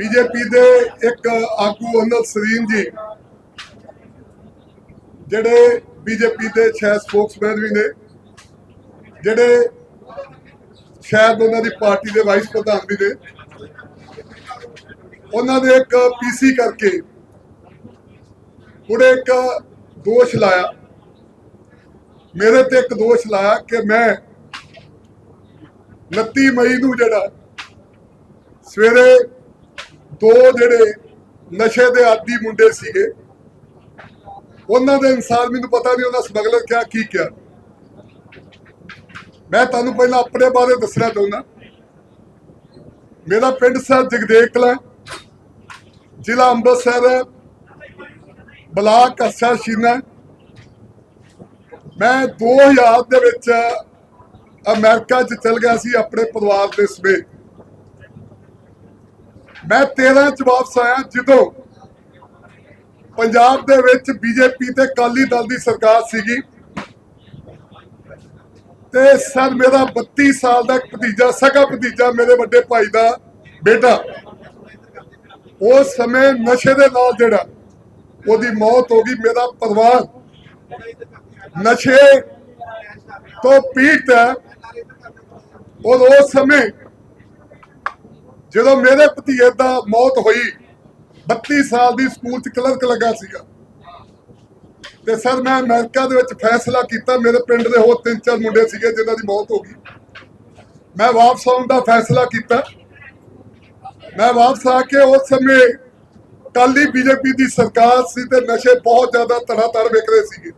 BJP ਦੇ ਇੱਕ ਆਗੂ ਅਨਲ ਸਰੀਨ ਜੀ, ਜਿਹੜੇ ਬੀਜੇਪੀ ਦੇ ਸ਼ਾਇਦ ਸਪੋਕਸਮੈਨ ਵੀ ਨੇ, ਜਿਹੜੇ ਸ਼ਾਇਦ ਉਹਨਾਂ ਦੀ ਪਾਰਟੀ ਦੇ ਵਾਈਸ ਪ੍ਰਧਾਨ ਵੀ ਨੇ, ਉਹਨਾਂ ਦੇ ਇੱਕ ਪੀਸੀ ਕਰਕੇ ਉਹਨੇ ਇੱਕ ਦੋਸ਼ ਲਾਇਆ। ਮੇਰੇ ਤੇ ਇੱਕ ਦੋਸ਼ ਲਾਇਆ ਕਿ ਮੈਂ 29 ਮਈ ਨੂੰ ਜਿਹੜਾ ਸਵੇਰੇ ਦੋ ਜਿਹੜੇ ਨਸ਼ੇ ਦੇ ਆਦੀ ਮੁੰਡੇ ਸੀਗੇ, ਉਹਨਾਂ ਦੇ ਇਨਸਾਨ ਮੈਨੂੰ ਪਤਾ ਨਹੀਂ ਉਹਨਾਂ ਸਮਗਲਰ ਕਿਹਾ ਕੀ ਕਿਹਾ ਮੈਂ ਤੁਹਾਨੂੰ ਪਹਿਲਾਂ ਆਪਣੇ ਬਾਰੇ ਦੱਸਣਾ ਚਾਹੁੰਦਾ। ਮੇਰਾ ਪਿੰਡ ਸਰ ਜਗਦੇਵ ਕਲਾ ਜ਼ਿਲ੍ਹਾ ਅੰਮ੍ਰਿਤਸਰ ਹੈ। ਬਲਾਕ ਅਸਾ ਸ਼ੀਨਾ ਮੈਂ 2000 ਦੇ ਵਿੱਚ ਅਮਰੀਕਾ 'ਚ ਚਲ ਗਿਆ ਸੀ ਆਪਣੇ ਪਰਿਵਾਰ ਦੇ ਸਮੇਤ। ਮੈਂ 13 ਚ ਵਾਪਸ ਆਇਆ ਜਦੋਂ ਪੰਜਾਬ ਦੇ ਵਿੱਚ ਬੀਜੇਪੀ ਤੇ ਕਾਲੀ ਦਲ ਦੀ ਸਰਕਾਰ ਸੀਗੀ। ਤੇ ਸਰ, ਮੇਰਾ 32 ਸਾਲ ਦਾ ਭਤੀਜਾ, ਸਗਾ ਭਤੀਜਾ ਮੇਰੇ ਵੱਡੇ ਭਾਈ ਦਾ ਬੇਟਾ। ਉਸ ਸਮੇਂ ਨਸ਼ੇ ਦੇ ਨਾਲ ਜਿਹੜਾ ਉਹਦੀ ਮੌਤ ਹੋ ਗਈ, ਮੇਰਾ ਪਰਿਵਾਰ ਨਸ਼ੇ ਤੋਂ ਪੀੜਤ ਹੈ। ਔਰ ਉਸ ਸਮੇਂ ਜਦੋਂ ਮੇਰੇ ਭਤੀਜੇ ਦਾ ਮੌਤ ਹੋਈ 32 ਸਾਲ ਦੀ ਸਕੂਲ ਚ ਕਲਰਕ ਲੱਗਾ ਸੀਗਾ। ਤੇ ਸਰ, ਮੈਂ ਅਮਰੀਕਾ ਦੇ ਵਿੱਚ ਫੈਸਲਾ ਕੀਤਾ, ਮੇਰੇ ਪਿੰਡ ਦੇ ਹੋਰ ਤਿੰਨ ਚਾਰ ਮੁੰਡੇ ਸੀਗੇ ਜਿਨ੍ਹਾਂ ਦੀ ਮੌਤ ਹੋ ਗਈ। ਮੈਂ ਵਾਪਸ ਆਉਣ ਦਾ ਫੈਸਲਾ ਕੀਤਾ। ਮੈਂ ਵਾਪਸ ਆ ਕੇ ਉਸ ਸਮੇਂ ਕਾਲੀ ਬੀਜੇਪੀ ਦੀ ਸਰਕਾਰ ਸੀ ਤੇ ਨਸ਼ੇ ਬਹੁਤ ਜ਼ਿਆਦਾ ਧੜਾ ਤੜ ਵਿਕ ਰਹੇ ਸੀਗੇ।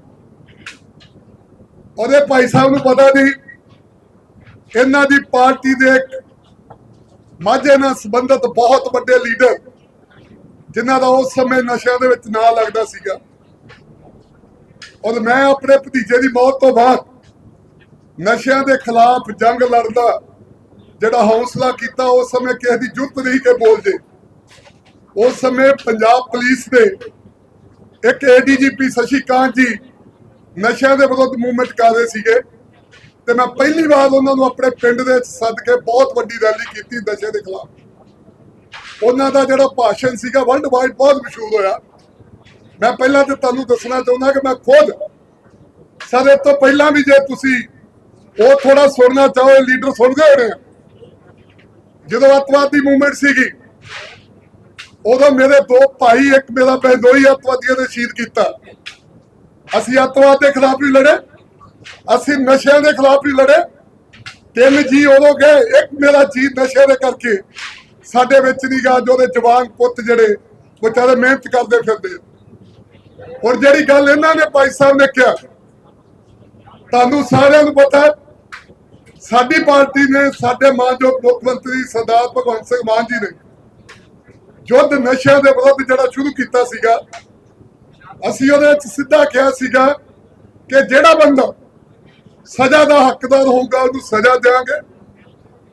ਉਹਦੇ ਭਾਈ ਸਾਹਿਬ ਨੂੰ ਪਤਾ ਨਹੀਂ, ਇਹਨਾਂ ਦੀ ਪਾਰਟੀ ਦੇ ਮਾਝੇ ਨਾਲ ਸੰਬੰਧਿਤ ਬਹੁਤ ਵੱਡੇ ਲੀਡਰ, ਜਿਨ੍ਹਾਂ ਦਾ ਉਸ ਸਮੇਂ ਨਸ਼ਿਆਂ ਦੇ ਵਿੱਚ ਨਾਂ ਲੱਗਦਾ ਸੀਗਾ। ਔਰ ਮੈਂ ਆਪਣੇ ਭਤੀਜੇ ਦੀ ਮੌਤ ਤੋਂ ਬਾਅਦ ਨਸ਼ਿਆਂ ਦੇ ਖਿਲਾਫ ਜੰਗ ਲੜਦਾ, ਜਿਹੜਾ ਹੌਸਲਾ ਕੀਤਾ, ਉਸ ਸਮੇਂ ਕਿਸੇ ਦੀ ਜੁਰਤ ਨਹੀਂ ਕਿ ਬੋਲ ਜੇ ਉਸ ਸਮੇਂ ਪੰਜਾਬ ਪੁਲਿਸ ਦੇ ਇੱਕ ਏਡੀਜੀਪੀ ਸ਼ਸ਼ੀ ਕਾਂਤ ਜੀ ਨਸ਼ਿਆਂ ਦੇ ਵਿਰੁੱਧ ਮੂਵਮੈਂਟ ਕਰ ਰਹੇ ਸੀਗੇ। ਤੇ ਮੈਂ ਪਹਿਲੀ ਵਾਰ ਉਹਨਾਂ ਨੂੰ ਆਪਣੇ ਪਿੰਡ ਦੇ ਸੱਦ ਕੇ ਬਹੁਤ ਵੱਡੀ ਰੈਲੀ ਕੀਤੀ ਨਸ਼ੇ ਦੇ ਖਿਲਾਫ। ਉਹਨਾਂ ਦਾ ਜਿਹੜਾ ਭਾਸ਼ਣ ਸੀਗਾ ਵਰਲਡ ਵਾਈਡ ਬਹੁਤ ਮਸ਼ਹੂਰ ਹੋਇਆ। ਮੈਂ ਪਹਿਲਾਂ ਤੇ ਤੁਹਾਨੂੰ ਦੱਸਣਾ ਚਾਹੁੰਦਾ ਕਿ ਮੈਂ ਖੁਦ ਸਰ, ਇਹ ਤੋਂ ਪਹਿਲਾਂ ਵੀ ਜੇ ਤੁਸੀਂ ਉਹ ਥੋੜਾ ਸੁਣਨਾ ਚਾਹੋ ਲੀਡਰ ਸੁਣਦੇ ਹੋਣੇ ਜਦੋਂ ਅੱਤਵਾਦੀ ਮੂਵਮੈਂਟ ਸੀਗੀ, ਉਦੋਂ ਮੇਰੇ ਦੋ ਭਾਈ, ਇੱਕ ਮੇਰਾ ਬਹਿਦੋਈ ਅੱਤਵਾਦੀਆਂ ਨੇ ਸ਼ਹੀਦ ਕੀਤਾ। ਅਸੀਂ ਅੱਤਵਾਦ ਦੇ ਖਿਲਾਫ ਵੀ ਲੜੇ। ਅਸੀਂ ਨਸ਼ਿਆਂ ਦੇ ਖਿਲਾਫ ਨਹੀਂ ਲੜੇ ਤਿੰਨ ਜੀ ਉਦੋਂ ਗਏ, ਇੱਕ ਮੇਰਾ ਜੀ ਨਸ਼ੇ ਦੇ ਕਰਕੇ ਸਾਡੇ ਵਿੱਚ ਨਹੀਂ ਗਾ, ਜੋ ਉਹਦੇ ਜਵਾਨ ਪੁੱਤ ਜਿਹੜੇ ਵਿਚਾਰੇ ਮਿਹਨਤ ਕਰਦੇ ਫਿਰਦੇ ਆ। ਹੁਣ ਜਿਹੜੀ ਗੱਲ ਇਹਨਾਂ ਨੇ ਭਾਈ ਸਾਹਿਬ ਨੇ ਕਿਹਾ, ਤੁਹਾਨੂੰ ਸਾਰਿਆਂ ਨੂੰ ਪਤਾ ਸਾਡੀ ਪਾਰਟੀ ਨੇ, ਸਾਡੇ ਮਾਨਯੋਗ ਮੁੱਖ ਮੰਤਰੀ ਸਰਦਾਰ ਭਗਵੰਤ ਸਿੰਘ ਮਾਨ ਜੀ ਨੇ ਯੁੱਧ ਨਸ਼ਿਆਂ ਦੇ ਵਿਰੁੱਧ ਜਿਹੜਾ ਸ਼ੁਰੂ ਕੀਤਾ ਸੀਗਾ, ਅਸੀਂ ਉਹਦੇ ਵਿੱਚ ਸਿੱਧਾ ਕਿਹਾ ਸੀਗਾ ਕਿ ਜਿਹੜਾ ਬੰਦਾ ਸਜ਼ਾ ਦਾ ਹੱਕਦਾਰ ਹੋਊਗਾ, ਉਹਨੂੰ ਸਜ਼ਾ ਦੇਵਾਂਗੇ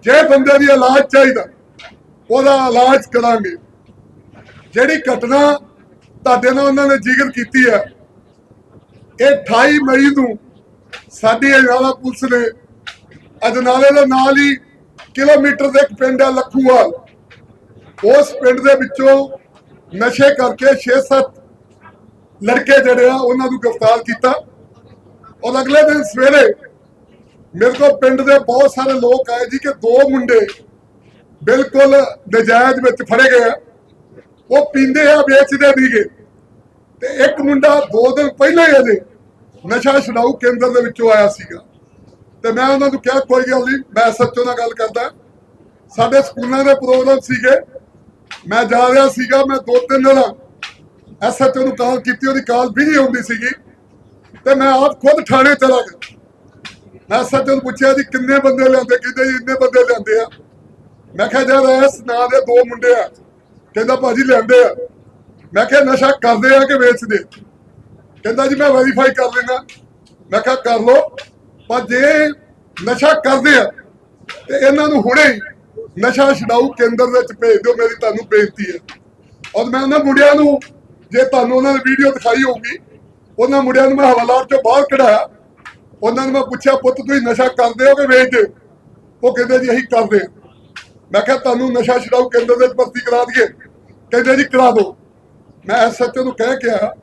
ਜੇ ਬੰਦੇ ਦੀ ਇਲਾਜ ਚਾਹੀਦਾ, ਉਹਦਾ ਇਲਾਜ ਕਰਾਂਗੇ। ਜਿਹੜੀ ਘਟਨਾ ਤੁਹਾਡੇ ਨਾਲ ਉਹਨਾਂ ਨੇ ਜ਼ਿਕਰ ਕੀਤੀ ਹੈ, ਇਹ 28 ਮਈ ਨੂੰ ਸਾਡੀ ਅਜਨਾਲਾ ਪੁਲਿਸ ਨੇ ਅਜਨਾਲੇ ਦੇ ਨਾਲ ਹੀ ਕਿਲੋਮੀਟਰ ਦੇ ਇੱਕ ਪਿੰਡ ਹੈ ਲੱਖੂਵਾਲ। ਉਸ ਪਿੰਡ ਦੇ ਵਿੱਚੋਂ ਨਸ਼ੇ ਕਰਕੇ 6-7 ਲੜਕੇ ਜਿਹੜੇ ਆ, ਉਹਨਾਂ ਨੂੰ ਗ੍ਰਿਫਤਾਰ ਕੀਤਾ। ਔਰ ਅਗਲੇ ਦਿਨ ਸਵੇਰੇ ਮੇਰੇ ਕੋਲ ਪਿੰਡ ਦੇ ਬਹੁਤ ਸਾਰੇ ਲੋਕ ਆਏ ਜੀ ਕਿ ਦੋ ਮੁੰਡੇ ਬਿਲਕੁਲ ਨਜਾਇਜ਼ ਵਿੱਚ ਫੜੇ ਗਏ ਆ। ਉਹ ਪੀਂਦੇ ਆ, ਵੇਚਦੇ ਨਹੀਂਗੇ। ਤੇ ਇੱਕ ਮੁੰਡਾ ਦੋ ਦਿਨ ਪਹਿਲਾਂ ਹੀ ਅਜੇ ਨਸ਼ਾ ਛਡਾਊ ਕੇਂਦਰ ਦੇ ਵਿੱਚੋਂ ਆਇਆ ਸੀਗਾ। ਤੇ ਮੈਂ ਉਹਨਾਂ ਨੂੰ ਕਿਹਾ, ਕੋਈ ਗੱਲ ਨਹੀਂ, ਮੈਂ ਸੱਚੋ ਨਾਲ ਗੱਲ ਕਰਦਾ। ਸਾਡੇ ਸਕੂਲਾਂ ਦੇ ਪ੍ਰੋਗਰਾਮ ਸੀਗੇ। ਮੈਂ ਜਾ ਰਿਹਾ ਸੀਗਾ, ਮੈਂ ਦੋ ਤਿੰਨ ਦਿਨ ਐਸਐਚਓ ਨੂੰ ਕਾਲ ਕੀਤੀ, ਉਹਦੀ ਕਾਲ ਵੀ ਨਹੀਂ ਹੁੰਦੀ ਸੀਗੀ। ਤੇ ਮੈਂ ਆਪ ਖੁਦ ਥਾਣੇ ਚਲਾ ਗਿਆ। ਮੈਂ ਸੱਚ ਨੂੰ ਪੁੱਛਿਆ ਜੀ, ਕਿੰਨੇ ਬੰਦੇ ਲਿਆਂਦੇ ਕਹਿੰਦੇ ਜੀ, ਇੰਨੇ ਬੰਦੇ ਲਿਆਂਦੇ ਆ। ਮੈਂ ਕਿਹਾ, ਯਾਰ, ਇਸ ਨਾਂ ਦੇ ਦੋ ਮੁੰਡੇ ਆ। ਕਹਿੰਦਾ, ਭਾਜੀ ਲਿਆਂਦੇ ਆ। ਮੈਂ ਕਿਹਾ, ਨਸ਼ਾ ਕਰਦੇ ਆ ਕਿ ਵੇਚਦੇ? ਕਹਿੰਦਾ ਜੀ, ਮੈਂ ਵੈਰੀਫਾਈ ਕਰ ਲੈਣਾ ਮੈਂ ਕਿਹਾ, ਕਰ ਲੋ ਪਰ ਜੇ ਨਸ਼ਾ ਕਰਦੇ ਆ, ਤੇ ਇਹਨਾਂ ਨੂੰ ਹੁਣੇ ਨਸ਼ਾ ਛਡਾਊ ਕੇਂਦਰ ਵਿੱਚ ਭੇਜ ਦਿਓ, ਮੇਰੀ ਤੁਹਾਨੂੰ ਬੇਨਤੀ ਹੈ। ਔਰ ਮੈਂ ਉਹਨਾਂ ਮੁੰਡਿਆਂ ਨੂੰ, ਜੇ ਤੁਹਾਨੂੰ ਉਹਨਾਂ ਦੀ ਵੀਡੀਓ ਦਿਖਾਈ ਹੋਊਗੀ ਉਹਨਾਂ ਮੁੰਡਿਆਂ ਨੂੰ ਮੈਂ ਹਵਾਲਾਤ ਚੋਂ ਬਾਹਰ ਕਢਾਇਆ। ਉਹਨਾਂ ਨੂੰ ਮੈਂ ਪੁੱਛਿਆ, ਪੁੱਤ, ਤੁਸੀਂ ਨਸ਼ਾ ਕਰਦੇ ਹੋ ਕਿ ਵੇਚਦੇ ਹੋ? ਉਹ ਕਹਿੰਦੇ, ਜੀ, ਅਸੀਂ ਕਰਦੇ ਮੈਂ ਕਿਹਾ, ਤੁਹਾਨੂੰ ਨਸ਼ਾ ਛਡਾਊ ਕੇਂਦਰ ਦੇ ਵਿੱਚ ਭਰਤੀ ਕਰਾ ਦਈਏ। ਕਹਿੰਦੇ, ਜੀ, ਕਰਾ ਦਿਓ। ਮੈਂ ਐਸਐਚਓ ਨੂੰ ਕਹਿ ਕੇ ਆਇਆ।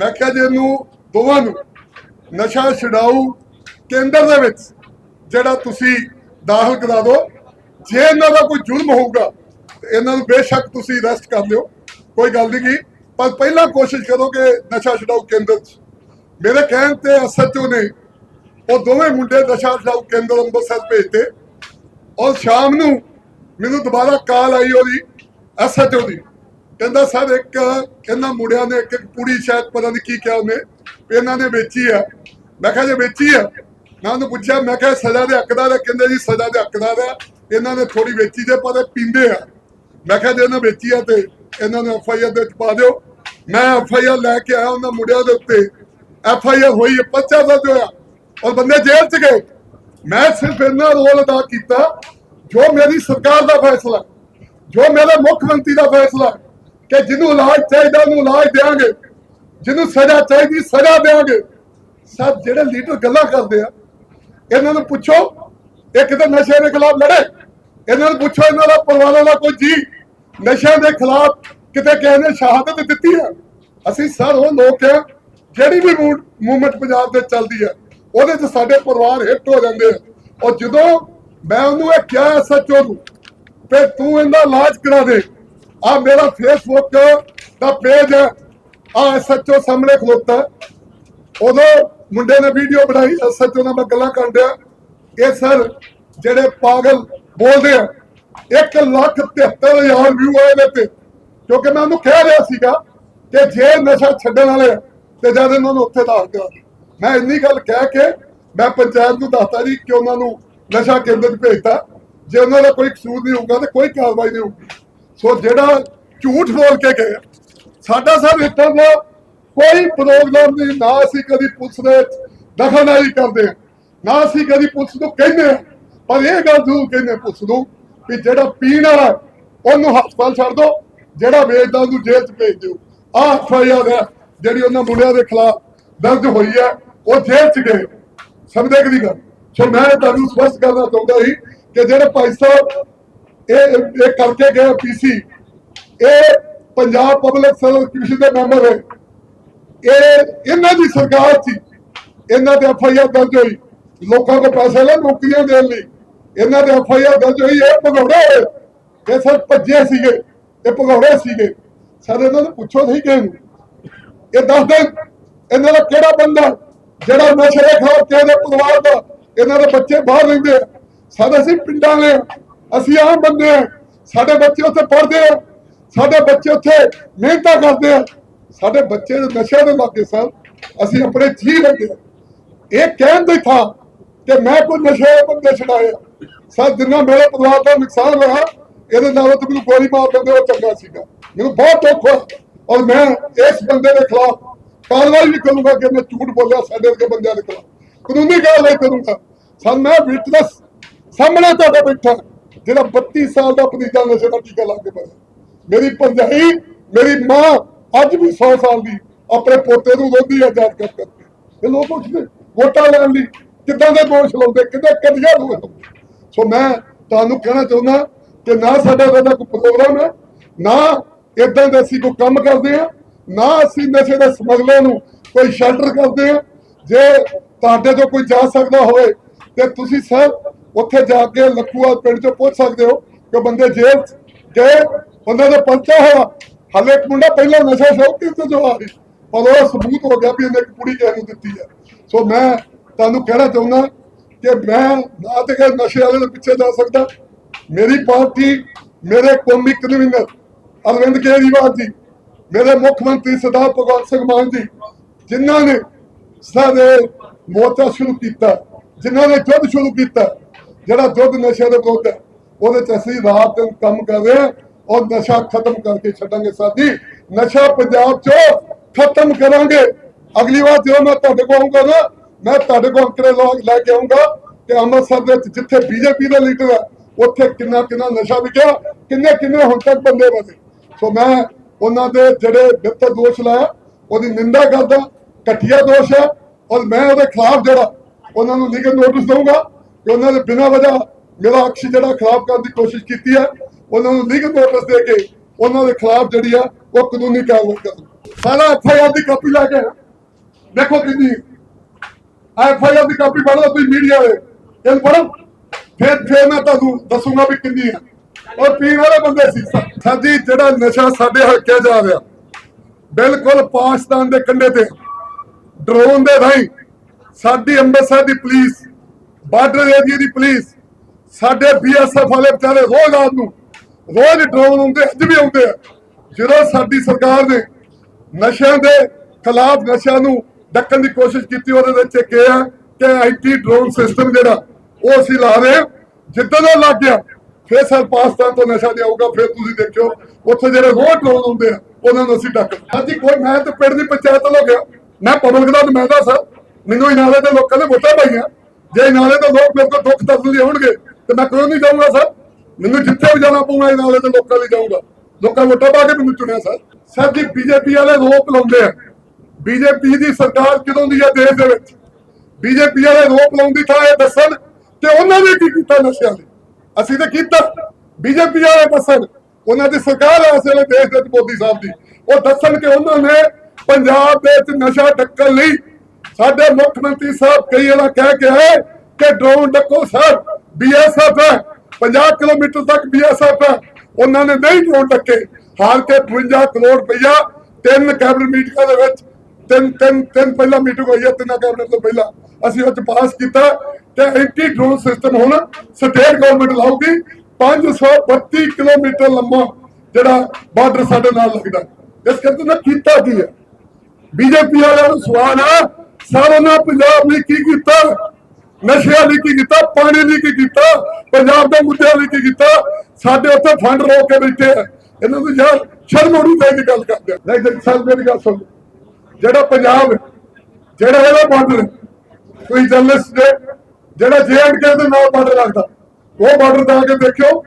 ਮੈਂ ਕਿਹਾ, ਜੇ, ਇਹਨੂੰ ਦੋਵਾਂ ਨੂੰ ਨਸ਼ਾ ਛਡਾਊ ਕੇਂਦਰ ਦੇ ਵਿੱਚ ਜਿਹੜਾ ਤੁਸੀਂ ਦਾਖਲ ਕਰਾ ਦਿਓ। ਜੇ ਇਹਨਾਂ ਦਾ ਕੋਈ ਜੁਰਮ ਹੋਊਗਾ ਇਹਨਾਂ ਨੂੰ ਬੇਸ਼ੱਕ ਤੁਸੀਂ ਅਰੈਸਟ ਕਰ ਲਿਓ। ਕੋਈ ਗੱਲ ਨਹੀਂ ਗੀ। ਪਰ ਪਹਿਲਾਂ ਕੋਸ਼ਿਸ਼ ਕਰੋ ਕਿ ਨਸ਼ਾ ਛਡਾਊ ਕੇਂਦਰ 'ਚ। ਮੇਰੇ ਕਹਿਣ ਤੇ ਐਸਐਚਓ ਨੇ ਉਹ ਦੋਵੇਂ ਮੁੰਡੇ ਨਸ਼ਾ ਛਡਾਊ ਕੇਂਦਰ ਅੰਮ੍ਰਿਤਸਰ ਭੇਜਤੇ ਔਰ ਸ਼ਾਮ ਨੂੰ ਮੈਨੂੰ ਦੁਬਾਰਾ ਕਾਲ ਆਈ ਉਹਦੀ ਐਸਐਚਓ ਦੀ। ਕਹਿੰਦਾ, ਸਰ, ਇੱਕ ਇਹਨਾਂ ਮੁੰਡਿਆਂ ਨੇ ਇੱਕ ਇੱਕ ਕੁੜੀ ਸ਼ਾਇਦ ਪਤਾ ਨਹੀਂ ਕੀ ਕਿਹਾ ਉਹਨੇ ਇਹਨਾਂ ਨੇ ਵੇਚੀ ਆ। ਮੈਂ ਕਿਹਾ, ਜੇ ਵੇਚੀ ਆ? ਮੈਂ ਉਹਨੂੰ ਪੁੱਛਿਆ, ਮੈਂ ਕਿਹਾ, ਸਜ਼ਾ ਦੇ ਹੱਕਦਾਰ ਆ? ਕਹਿੰਦੇ, ਜੀ, ਸਜ਼ਾ ਦੇ ਹੱਕਦਾਰ ਆ। ਇਹਨਾਂ ਨੇ ਥੋੜੀ ਵੇਚੀ ਜੇ ਪਰ ਇਹ ਪੀਂਦੇ ਆ। ਮੈਂ ਕਿਹਾ, ਜੇ ਇਹਨਾਂ ਵੇਚੀ ਆ ਤੇ ਇਹਨਾਂ ਨੂੰ ਐਫ ਆਈ ਆਰ ਦੇ ਵਿੱਚ ਪਾ ਦਿਓ। ਮੈਂ ਐਫ ਆਈ ਆਰ ਲੈ ਕੇ ਆਇਆ ਉਹਨਾਂ ਮੁੰਡਿਆਂ ਦੇ ਉੱਤੇ। ਐਫ ਆਈ ਆਰ ਹੋਈ ਹੈ, ਪਰਚਾ ਦਰਜ ਹੋਇਆ। ਔਰ ਬੰਦੇ ਜੇਲ੍ਹ ਚ ਗਏ। ਮੈਂ ਸਿਰਫ ਇਹਨਾਂ ਰੋਲ ਅਦਾ ਕੀਤਾ ਜੋ ਮੇਰੀ ਸਰਕਾਰ ਦਾ ਫੈਸਲਾ ਜੋ ਮੇਰੇ ਮੁੱਖ ਮੰਤਰੀ ਦਾ ਫੈਸਲਾ ਕਿ ਜਿਹਨੂੰ ਇਲਾਜ ਚਾਹੀਦਾ ਉਹਨੂੰ ਇਲਾਜ ਦੇਵਾਂਗੇ ਜਿਹਨੂੰ ਸਜ਼ਾ ਚਾਹੀਦੀ ਸਜ਼ਾ ਦੇਵਾਂਗੇ ਸਭ ਜਿਹੜੇ ਲੀਡਰ ਗੱਲਾਂ ਕਰਦੇ ਆ ਇਹਨਾਂ ਨੂੰ ਪੁੱਛੋ ਇੱਕ ਤਾਂ ਨਸ਼ੇ ਦੇ ਖਿਲਾਫ ਲੜੇ। ਇਹਨਾਂ ਨੂੰ ਪੁੱਛੋ ਇਹਨਾਂ ਦਾ ਪਰਿਵਾਰਾਂ ਦਾ ਕੋਈ ਜੀ। ਨਸ਼ਿਆਂ ਦੇ ਖਿਲਾਫ ਕਿਤੇ ਕਿਸੇ ਨੇ ਸ਼ਹਾਦਤ ਦਿੱਤੀ ਹੈ ਅਸੀਂ ਸਰ ਉਹ ਲੋਕ ਆ, ਜਿਹੜੀ ਵੀ ਮੂਵਮੈਂਟ ਪੰਜਾਬ ਦੇ ਚੱਲਦੀ ਹੈ ਉਹਦੇ 'ਚ ਸਾਡੇ ਪਰਿਵਾਰ ਹਿੱਟ ਹੋ ਜਾਂਦੇ ਆ। ਔਰ ਜਦੋਂ ਮੈਂ ਉਹਨੂੰ ਇਹ ਕਿਹਾ ਸੱਚੋ ਨੂੰ ਤੇ ਤੂੰ ਇਹਦਾ ਇਲਾਜ ਕਰਾ ਦੇ। ਆ ਮੇਰਾ ਫੇਸਬੁੱਕ ਦਾ ਪੇਜ ਹੈ ਆ ਸੱਚੋ ਸਾਹਮਣੇ ਖਲੋਤਾ। ਉਦੋਂ ਮੁੰਡੇ ਨੇ ਵੀਡੀਓ ਬਣਾਈ ਸੱਚੋ ਨਾਲ ਮੈਂ ਗੱਲਾਂ ਕਰਨ ਡਿਆ। ਇਹ ਸਰ ਜਿਹੜੇ ਪਾਗਲ ਬੋਲਦੇ ਆ 1 ਲੱਖ 73 ਹਜ਼ਾਰ ਵਿਊ ਆਏ ਨੇ ਤੇ, ਕਿਉਂਕਿ ਮੈਂ ਉਹਨੂੰ ਕਹਿ ਰਿਹਾ ਸੀਗਾ ਕਿ ਜੇ ਨਸ਼ਾ ਛੱਡਣ ਵਾਲੇ ਤੇ ਜਦ ਇਹਨਾਂ ਨੂੰ ਉੱਥੇ ਦਾਖਲ ਦਿਓ। ਮੈਂ ਇੰਨੀ ਗੱਲ ਕਹਿ ਕੇ ਮੈਂ ਪੰਚਾਇਤ ਨੂੰ ਦੱਸਤਾ ਜੀ ਕਿ ਉਹਨਾਂ ਨੂੰ ਨਸ਼ਾ ਕੇਂਦਰ ਭੇਜਤਾ। ਜੇ ਉਹਨਾਂ ਦਾ ਕੋਈ ਕਸੂਰ ਨਹੀਂ ਹੋਊਗਾ ਤੇ ਕੋਈ ਕਾਰਵਾਈ ਨਹੀਂ ਹੋਊਗੀ। ਸੋ ਜਿਹੜਾ ਝੂਠ ਬੋਲ ਕੇ ਗਏ ਸਾਡਾ ਸਰ ਇੱਥੋਂ ਦਾ ਕੋਈ ਪ੍ਰੋਗਰਾਮ ਨਹੀਂ, ਨਾ ਅਸੀਂ ਕਦੀ ਪੁਲਿਸ ਦੇ ਵਿੱਚ ਦਖਲਅੰਦਾਜ਼ੀ ਕਰਦੇ ਹਾਂ, ਨਾ ਅਸੀਂ ਕਦੀ ਪੁਲਿਸ ਨੂੰ ਕਹਿੰਦੇ ਹਾਂ। ਪਰ ਇਹ ਗੱਲ ਜ਼ਰੂਰ ਕਹਿੰਦੇ ਪੁਲਿਸ ਨੂੰ ਵੀ ਜਿਹੜਾ ਪੀਣ ਵਾਲਾ ਉਹਨੂੰ ਹਸਪਤਾਲ ਛੱਡ ਦਿਓ ਜਿਹੜਾ ਵੇਚਦਾ ਉਹਨੂੰ ਜੇਲ੍ਹ 'ਚ ਭੇਜ ਦਿਓ। ਆਹ ਐਫਆਈਆਰ ਹੈ, ਜਿਹੜੀ ਉਹਨਾਂ ਮੁੰਡਿਆਂ ਦੇ ਖਿਲਾਫ ਦਰਜ ਹੋਈ ਹੈ, ਉਹ ਜੇਲ੍ਹ 'ਚ ਗਏ। ਸਮਝਦੇ ਕਿ ਗੱਲ? ਸੋ ਮੈਂ ਤੁਹਾਨੂੰ ਸਪਸ਼ਟ ਕਰਨਾ ਚਾਹੁੰਦਾ ਸੀ ਕਿ ਜਿਹੜੇ ਭਾਈ ਸਾਹਿਬ, ਇਹ ਇਹ ਕਰਕੇ ਗਏ ਪੀਸੀ ਇਹ ਪੰਜਾਬ ਪਬਲਿਕ ਸਰਵਿਸ ਕਮਿਸ਼ਨ ਦੇ ਮੈਂਬਰ ਹੈ ਇਹ, ਇਹਨਾਂ ਦੀ ਸਰਕਾਰ ਸੀ। ਇਹਨਾਂ ਤੇ ਐਫ ਆਈ ਆਰ ਦਰਜ ਹੋਈ। ਲੋਕਾਂ ਕੋ ਪੈਸੇ ਲੈ ਨੌਕਰੀਆਂ ਦੇਣ ਲਈ। ਇਹਨਾਂ ਦੇ ਐਫ ਆਈ ਆਰ ਦਰਜ ਹੋਈ ਇਹ ਭਗੌੜੇ। ਇਹ ਸਭ ਭੱਜੇ ਸੀਗੇ ਇਹ ਭਗੌੜੇ ਸੀਗੇ। ਸਾਰੇ, ਇਹਨਾਂ ਨੂੰ ਪੁੱਛੋ ਸਹੀ ਕਿਸੇ ਇਹ ਦੱਸ ਦੇ ਇਹਨਾਂ ਦਾ ਕਿਹੜਾ ਬੰਦਾ? ਜਿਹੜਾ ਨਸ਼ੇ ਦੇ ਖਿਲਾਫ ਕਿਸੇ ਦੇ ਪਰਿਵਾਰ ਦਾ ਇਹਨਾਂ ਦੇ ਬੱਚੇ ਬਾਹਰ ਰਹਿੰਦੇ ਆ। ਸਾਡੇ ਅਸੀਂ ਪਿੰਡਾਂ ਦੇ ਅਸੀਂ ਆਮ ਬੰਦੇ ਆ। ਸਾਡੇ ਬੱਚੇ ਉੱਥੇ ਪੜ੍ਹਦੇ ਆ। ਸਾਡੇ ਬੱਚੇ ਉੱਥੇ ਮਿਹਨਤਾਂ ਕਰਦੇ ਆ। ਸਾਡੇ ਬੱਚੇ ਨਸ਼ਿਆਂ ਦੇ ਲਾਗੇ ਸਰ ਅਸੀਂ ਆਪਣੇ ਜੀ ਲੱਗੇ ਆ। ਇਹ ਕਹਿਣ ਦੀ ਥਾਂ ਕਿ ਮੈਂ ਕੋਈ ਨਸ਼ੇ ਦੇ ਬੰਦੇ ਛਡਾਏ ਸਰ ਜਿੰਨਾ ਮੇਰੇ ਪਰਿਵਾਰ ਦਾ ਨੁਕਸਾਨ ਹੋਇਆ, ਇਹਦੇ ਨਾਲੋਂ ਤਾਂ ਮੈਨੂੰ ਗੋਲੀ ਮਾਰ ਦਿੰਦੇ ਉਹ ਚੰਗਾ ਸੀਗਾ। ਮੈਨੂੰ ਬਹੁਤ ਦੁੱਖ ਹੋਇਆ। ਔਰ ਮੈਂ ਇਸ ਬੰਦੇ ਦੇ ਖਿਲਾਫ ਕਾਰਵਾਈ ਵੀ ਕਰੂੰਗਾ ਕਿ ਮੈਂ ਝੂਠ ਬੋਲਿਆ ਸਾਡੇ ਵਰਗੇ ਬੰਦਿਆਂ ਦੇ ਖਿਲਾਫ। ਕਾਨੂੰਨੀ ਕਾਰਵਾਈ ਕਰੂੰਗਾ। ਸਰ ਮੈਂ ਵਿਟਨੈਸ ਸਾਹਮਣੇ ਤੁਹਾਡੇ ਬੈਠਾ, ਜਿਹੜਾ 32 ਸਾਲ ਦਾ ਭਤੀਜਾ ਨਸ਼ੇ ਦਾ ਟੀਕਾ ਲਾ ਕੇ ਮਰਿਆ। ਮੇਰੀ ਭਰਜਾਈ, ਮੇਰੀ ਮਾਂ ਅੱਜ ਵੀ 100 ਸਾਲ ਦੀ ਆਪਣੇ ਪੋਤੇ ਨੂੰ ਰੋਂਦੀ ਹੈ ਯਾਦ ਕਰ ਕਰਕੇ। ਇਹ ਲੋਕ ਉੱਠਦੇ, ਵੋਟਾਂ ਲੈਣ ਲਈ ਕਿੱਦਾਂ ਦੇ ਦੋਸ਼ ਲਾਉਂਦੇ ਕਿੱਦਾਂ ਕਦੀਆਂ ਦੋਸ਼ ਸੋ ਮੈਂ ਤੁਹਾਨੂੰ ਕਹਿਣਾ ਚਾਹੁੰਦਾ ਕਿ ਨਾ ਸਾਡਾ ਇਹਦਾ ਕੋਈ ਪ੍ਰੋਗਰਾਮ ਹੈ, ਨਾ ਇਦਾਂ ਦੇ ਅਸੀਂ ਕੋਈ ਕੰਮ ਕਰਦੇ ਆ ਨਾ ਅਸੀਂ ਨਸ਼ੇ ਦੇ ਸਮਗਲਰ ਨੂੰ ਕੋਈ ਸ਼ੈਲਟਰ ਕਰਦੇ ਆ ਜੇ ਤੁਹਾਡੇ ਤੋਂ ਕੋਈ ਜਾ ਸਕਦਾ ਹੋਵੇ, ਤੇ ਤੁਸੀਂ ਸਰ ਉੱਥੇ ਜਾ ਕੇ ਲੱਖੂਆ ਪਿੰਡ ਚੋਂ ਪੁੱਛ ਸਕਦੇ ਹੋ ਕਿ ਬੰਦੇ ਜੇਲ੍ਹ 'ਚ ਗਏ, ਬੰਦੇ ਦਾ ਪਰਚਾ ਹੋਇਆ। ਹਾਲੇ ਇੱਕ ਮੁੰਡਾ ਪਹਿਲਾਂ ਨਸ਼ਾ ਸ਼ੌਕੀ ਤੇ ਜੋ ਆ ਪਰ ਉਹ ਸਬੂਤ ਹੋ ਗਿਆ ਵੀ ਇਹਨੇ ਇੱਕ ਕੁੜੀ ਕਹਿ ਨੂੰ ਦਿੱਤੀ ਹੈ। ਸੋ ਮੈਂ ਤੁਹਾਨੂੰ ਕਹਿਣਾ ਚਾਹੁੰਦਾ ਕਿ ਮੈਂ ਨਾ ਤੇ ਕਿਸੇ ਨਸ਼ੇ ਵਾਲੇ ਦੇ ਪਿੱਛੇ ਜਾ ਸਕਦਾ। ਮੇਰੀ ਪਾਰਟੀ, ਮੇਰੇ ਕੌਮੀ ਕਨਵੀਨਰ ਅਰਵਿੰਦ ਕੇਜਰੀਵਾਲ ਜੀ, ਮੇਰੇ ਮੁੱਖ ਮੰਤਰੀ ਸਰਦਾਰ ਭਗਵੰਤ ਸਿੰਘ ਮਾਨ ਜੀ, ਜਿਨ੍ਹਾਂ ਨੇ ਸਾਡੇ ਮੋਰਚਾ ਸ਼ੁਰੂ ਕੀਤਾ, ਜਿਨ੍ਹਾਂ ਨੇ ਜੁੱਧ ਸ਼ੁਰੂ ਕੀਤਾ, ਜਿਹੜਾ ਜੁੱਧ ਨਸ਼ੇ ਦੇ ਵਿਰੁੱਧ ਹੈ, ਉਹਦੇ ਚ ਅਸੀਂ ਰਾਤ ਦਿਨ ਕੰਮ ਕਰ ਰਹੇ ਹਾਂ, ਔਰ ਨਸ਼ਾ ਖਤਮ ਕਰਕੇ ਛੱਡਾਂਗੇ ਸਾਡੀ। ਨਸ਼ਾ ਪੰਜਾਬ ਚੋਂ ਖਤਮ ਕਰਾਂਗੇ। ਅਗਲੀ ਵਾਰ ਜਦੋਂ ਮੈਂ ਤੁਹਾਡੇ ਕੋਲ ਆਉਂਗਾ ਨਾ ਮੈਂ ਤੁਹਾਡੇ ਕੋਲ ਅੰਕੜੇ ਲਾ- ਲੈ ਕੇ ਆਉਂਗਾ ਕਿ ਅੰਮ੍ਰਿਤਸਰ ਦੇ ਵਿੱਚ ਜਿੱਥੇ ਬੀਜੇਪੀ ਦਾ ਲੀਡਰ ਹੈ, ਉੱਥੇ ਕਿੰਨਾ ਕਿੰਨਾ ਨਸ਼ਾ ਵਿਕਿਆ, ਕਿੰਨੇ ਕਿੰਨੇ ਹੁਣ ਤੱਕ ਬੰਦੇ ਬਣੇ ਸੋ ਮੈਂ ਉਹਨਾਂ ਦੇ ਜਿਹੜੇ ਬਿੱਤਰ ਦੋਸ਼ ਲਾਇਆ, ਉਹਦੀ ਨਿੰਦਾ ਕਰਦਾ, ਘਟੀਆ ਦੋਸ਼ ਹੈ, ਔਰ ਮੈਂ ਉਹਦੇ ਖਿਲਾਫ ਜਿਹੜਾ ਉਹਨਾਂ ਨੂੰ ਲੀਗਲ ਨੋਟਿਸ ਦਊਂਗਾ ਕਿ ਉਹਨਾਂ ਦੇ ਬਿਨਾਂ ਵਜ੍ਹਾ ਮੇਰਾ ਅਕਸ਼ ਜਿਹੜਾ ਖਿਲਾਫ ਕਰਨ ਦੀ ਕੋਸ਼ਿਸ਼ ਕੀਤੀ ਹੈ, ਉਹਨਾਂ ਨੂੰ ਲੀਗਲ ਨੋਟਿਸ ਦੇ ਕੇ ਉਹਨਾਂ ਦੇ ਖਿਲਾਫ ਜਿਹੜੀ ਆ ਉਹ ਕਾਨੂੰਨੀ ਕਾਰਵਾਈ ਕਰਨ ਸਾਰਾ ਐਫਆਈਆਰ ਦੀ ਕਾਪੀ ਲੈ ਕੇ ਦੇਖੋ ਕਿੰਨੀ ਐਫਆਈਆਰ ਦੀ ਕਾਪੀ ਪੜ੍ਹ ਲਓ ਤੁਸੀਂ ਮੀਡੀਆ ਦੇ ਇਹ ਪੜ੍ਹੋ ਫਿਰ ਫਿਰ ਮੈਂ ਤੁਹਾਨੂੰ ਦੱਸੂਗਾ ਵੀ ਕਿੰਨੀ ਹੈ। ਔਰ ਪੀਣ ਵਾਲੇ ਬੰਦੇ ਸੀ। ਸਾਡੀ ਜਿਹੜਾ ਨਸ਼ਾ ਸਾਡੇ ਹਲਕੇ ਜਾ ਰਿਹਾ, ਬਿਲਕੁਲ ਪਾਕਿਸਤਾਨ ਦੇ ਕੰਢੇ ਤੇ। ਡਰੋਨ ਦੇ ਰਾਹੀਂ ਸਾਡੀ ਅੰਮ੍ਰਿਤਸਰ ਦੀ ਪੁਲਿਸ, ਬਾਰਡਰ ਏਰੀਆ ਦੀ ਪੁਲਿਸ, ਸਾਡੇ ਬੀਐਸਐਫ ਵਾਲੇ ਵਿਚਾਰੇ ਰੋਜ਼ ਰਾਤ ਨੂੰ, ਰੋਜ਼ ਡਰੋਨ ਆਉਂਦੇ, ਅੱਜ ਵੀ ਆਉਂਦੇ ਆ। ਜਦੋਂ ਸਾਡੀ ਸਰਕਾਰ ਨੇ ਨਸ਼ਿਆਂ ਦੇ ਖਿਲਾਫ ਨਸ਼ਿਆਂ ਨੂੰ ਡੱਕਣ ਦੀ ਕੋਸ਼ਿਸ਼ ਕੀਤੀ, ਉਹਦੇ ਵਿੱਚ ਇੱਕ ਇਹ ਹੈ ਕਿ ਆਈਟੀ ਡਰੋਨ ਸਿਸਟਮ ਜਿਹੜਾ, ਉਹ ਅਸੀਂ ਲਾ ਰਹੇ ਜਿੱਦਾਂ ਦਾ ਲੱਗ ਗਿਆ, ਫਿਰ ਸਰ ਪਾਕਿਸਤਾਨ ਤੋਂ ਨਸ਼ਾ ਜਾਊਗਾ ਫਿਰ ਤੁਸੀਂ ਦੇਖਿਓ, ਉੱਥੇ ਜਿਹੜੇ ਹੋਰ ਡਰੋਨ ਹੁੰਦੇ ਆ, ਉਹਨਾਂ ਨੂੰ ਅਸੀਂ ਡੱਕ ਹਾਂਜੀ, ਕੋਈ ਮੈਂ ਤਾਂ ਪਿੰਡ ਦੀ ਪੰਚਾਇਤ ਹੋ ਗਿਆ। ਮੈਂ ਪਬਲਿਕ ਦਾ ਨੁਮਾਇੰਦਾ ਸਰ ਮੈਨੂੰ ਇਨਾਲੇ ਦੇ ਲੋਕਾਂ ਨੇ ਵੋਟਾਂ ਪਾਈਆਂ। ਜੇ ਇਹ ਦੇ ਲੋਕ ਮੇਰੇ ਕੋਲ ਦੁੱਖ ਦਰਦ ਲਈ ਆਉਣਗੇ, ਤੇ ਮੈਂ ਕੋਈ ਨਹੀਂ ਜਾਊਂਗਾ, ਸਰ? ਮੈਨੂੰ ਜਿੱਥੇ ਵੀ ਜਾਣਾ ਪਊਗਾ ਇਨਾਲੇ ਦੇ ਲੋਕਾਂ ਲਈ ਜਾਊਂਗਾ। ਲੋਕਾਂ ਵੋਟਾਂ ਪਾ ਕੇ ਮੈਨੂੰ ਚੁਣਿਆ, ਸਰ। ਸਰ ਜੀ, ਬੀਜੇਪੀ ਵਾਲੇ ਰੋਪ ਲਾਉਂਦੇ ਆ। ਬੀਜੇਪੀ ਦੀ ਸਰਕਾਰ ਕਿਦੋਂ ਦੀ ਹੈ ਦੇਸ਼ ਦੇ ਵਿੱਚ? ਬੀਜੇਪੀ ਵਾਲੇ ਰੋਪ ਲਾਉਂਦੀ ਥਾਂ ਇਹ ਦੱਸਣ ਕਿ ਉਹਨਾਂ ਨੇ ਕੀ ਕੀਤਾ ਨਸ਼ਿਆਂ ਲਈ ਅਸੀਂ ਤਾਂ ਕੀਤਾ। ਬੀਜੇਪੀ ਵਾਲੇ ਦੱਸਣ, ਉਹਨਾਂ ਦੀ ਸਰਕਾਰ ਹੈ ਇਸ ਦੇਸ਼ ਦੇ ਮੋਦੀ ਸਾਹਿਬ ਦੀ। ਉਹ ਦੱਸਣ ਕਿ ਉਹਨਾਂ ਨੇ ਪੰਜਾਬ ਦੇ ਵਿੱਚ ਨਸ਼ਾ ਡੱਕਣ ਲਈ ਸਾਡੇ ਮੁੱਖ ਮੰਤਰੀ ਸਾਹਿਬ ਕਈ ਵਾਰ ਕਹਿ ਕੇ ਆਏ ਕਿ ਡਰੋਨ ਡੱਕੋ ਸਰ ਬੀਐਸਐਫ ਹੈ। 50 ਕਿਲੋਮੀਟਰ ਤੱਕ ਬੀਐਸਐਫ ਹੈ। ਉਹਨਾਂ ਨੇ ਨਹੀਂ ਡਰੋਨ ਡੱਕੇ। ਹਾਰ ਕੇ 52 ਕਰੋੜ ਰੁਪਇਆ ਤਿੰਨ ਕੈਬਨਿਟ ਮੀਟਿੰਗਾਂ ਦੇ ਵਿੱਚ ਤਿੰਨ ਤਿੰਨ ਤਿੰਨ ਪਹਿਲਾਂ ਮੀਟਿੰਗ ਹੋਈ ਹੈ ਤਿੰਨਾਂ ਕੈਬਨਿਟ ਤੋਂ ਪਹਿਲਾਂ। ਅਸੀਂ ਉਹ 'ਚ ਪਾਸ ਕੀਤਾ ਕਿ ਐਂਟੀ ਡਰੋਨ ਸਿਸਟਮ ਹੁਣ ਸਟੇਟ ਗਵਰਨਮੈਂਟ ਲਾਊਗੀ। 532 ਕਿਲੋਮੀਟਰ ਲੰਮਾ ਜਿਹੜਾ ਬਾਰਡਰ ਸਾਡੇ ਨਾਲ ਲੱਗਦਾ। ਇਸ ਕਰਕੇ ਨਾ ਕੀਤਾ ਕੀ ਹੈ? ਬੀਜੇਪੀ ਵਾਲਿਆਂ ਨੂੰ ਸਵਾਲ ਆ ਸਾਰਾ ਨਾ ਪੰਜਾਬ ਨੇ ਕੀ ਕੀਤਾ? ਨਸ਼ਿਆਂ ਲਈ ਕੀ ਕੀਤਾ? ਪਾਣੀ ਲਈ ਕੀ ਕੀਤਾ? ਪੰਜਾਬ ਦੇ ਮੁੱਦਿਆਂ ਲਈ ਕੀ ਕੀਤਾ? ਸਾਡੇ ਉੱਤੇ ਫੰਡ ਰੋਕ ਕੇ ਬੈਠੇ ਆ। ਇਹਨਾਂ ਨੂੰ ਯਾਰ ਸ਼ਰਮ ਆਉਣੀ ਚਾਹੀਦੀ ਗੱਲ ਕਰਦੇ ਆ। ਨਹੀਂ ਸਰ ਮੇਰੀ ਗੱਲ ਸੁਣ। ਜਿਹੜਾ ਪੰਜਾਬ ਜਿਹੜਾ ਇਹਦਾ ਬਾਰਡਰ ਕੋਈ ਜਰਨਲਿਸਟ ਜੇ, ਜਿਹੜਾ ਜੇ ਦੇ ਨਾਲ ਬਾਰਡਰ ਲੱਗਦਾ ਉਹ ਬਾਰਡਰ ਤੇ ਕੇ ਦੇਖਿਓ,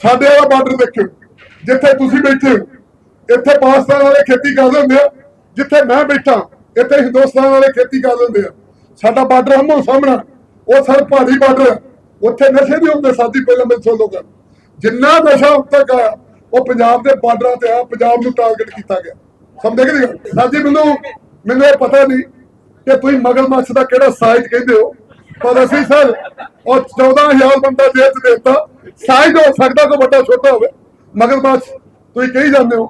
ਸਾਡੇ ਵਾਲਾ ਬਾਰਡਰ ਦੇਖਿਓ, ਜਿੱਥੇ ਤੁਸੀਂ ਬੈਠੇ ਇੱਥੇ ਪਾਕਿਸਤਾਨ ਵਾਲੇ ਖੇਤੀ ਕਰਦੇ ਹੁੰਦੇ ਆ, ਜਿੱਥੇ ਮੈਂ ਬੈਠਾ, ਇੱਥੇ ਹਿੰਦੁਸਤਾਨ ਵਾਲੇ ਖੇਤੀ ਕਰਦੇ ਹੁੰਦੇ ਆ, ਸਾਡਾ ਬਾਰਡਰ ਹਮੋ ਸਾਹਮਣਾ, ਉਹ ਸਰ ਪਹਾੜੀ ਬਾਰਡਰ ਉੱਥੇ ਨਸ਼ੇ ਨਹੀਂ ਹੁੰਦੇ ਸਾਡੀ ਪਹਿਲਾਂ ਮੈਂ ਸੁਣ ਲੋਕਾਂ ਜਿੰਨਾ ਨਸ਼ਾ ਉੱਤੇ ਆਇਆ, ਉਹ ਪੰਜਾਬ ਦੇ ਬਾਰਡਰਾਂ ਤੇ ਆ, ਪੰਜਾਬ ਨੂੰ ਟਾਰਗੇਟ ਕੀਤਾ ਗਿਆ। ਸਮਝੇ ਕਿ ਨਹੀਂ ਸਾਜੀ ਮੈਨੂੰ ਮੈਨੂੰ ਇਹ ਪਤਾ ਨਹੀਂ ਕਿ ਤੁਸੀਂ ਮਗਰਮੱਛ ਦਾ ਕਿਹੜਾ ਸਾਈਜ਼ ਕਹਿੰਦੇ ਹੋ। ਪਰ ਅਸੀਂ ਸਰ ਉਹ 14000 ਬੰਦਾ ਜੇਲ੍ਹ ਚ ਦੇਤਾ ਸਾਈਜ਼ ਹੋ ਸਕਦਾ ਕੋਈ ਵੱਡਾ ਛੋਟਾ ਹੋਵੇ। ਮਗਰਮੱਛ ਤੁਸੀਂ ਕਹੀ ਜਾਂਦੇ ਹੋ।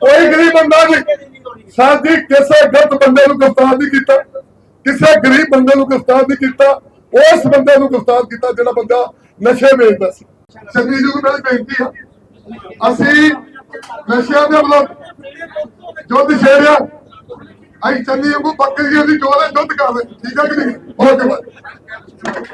ਕੋਈ ਗਰੀਬ ਬੰਦਾ ਨਹੀਂ। ਸਾਡੀ ਕਿਸੇ ਗਲਤ ਬੰਦੇ ਨੂੰ ਗ੍ਰਿਫਤਾਰ ਨਹੀਂ ਕੀਤਾ। ਕਿਸੇ ਗਰੀਬ ਬੰਦੇ ਨੂੰ ਗ੍ਰਿਫਤਾਰ ਨਹੀਂ ਕੀਤਾ। ਉਸ ਬੰਦੇ ਨੂੰ ਗ੍ਰਿਫਤਾਰ ਕੀਤਾ ਜਿਹੜਾ ਬੰਦਾ ਨਸ਼ੇ ਵੇਚਦਾ ਸੀ। ਸੰਜੀ ਜੀ ਨੂੰ ਮੇਰੀ ਬੇਨਤੀ ਆ। ਅਸੀਂ ਨਸ਼ਿਆਂ ਦੇ ਵਿਰੁੱਧ ਜੁੱਧ ਛੇੜਿਆ। ਅਸੀਂ ਚੰਨੀ ਵਾਂਗੂ ਬੱਕਰੀਆਂ ਦੀ ਚੋਲੇ ਦੁੱਧ ਕਰਦੇ। ਠੀਕ ਹੈ ਕਿ ਨਹੀਂ? ਓਕੇ ਬਾਈ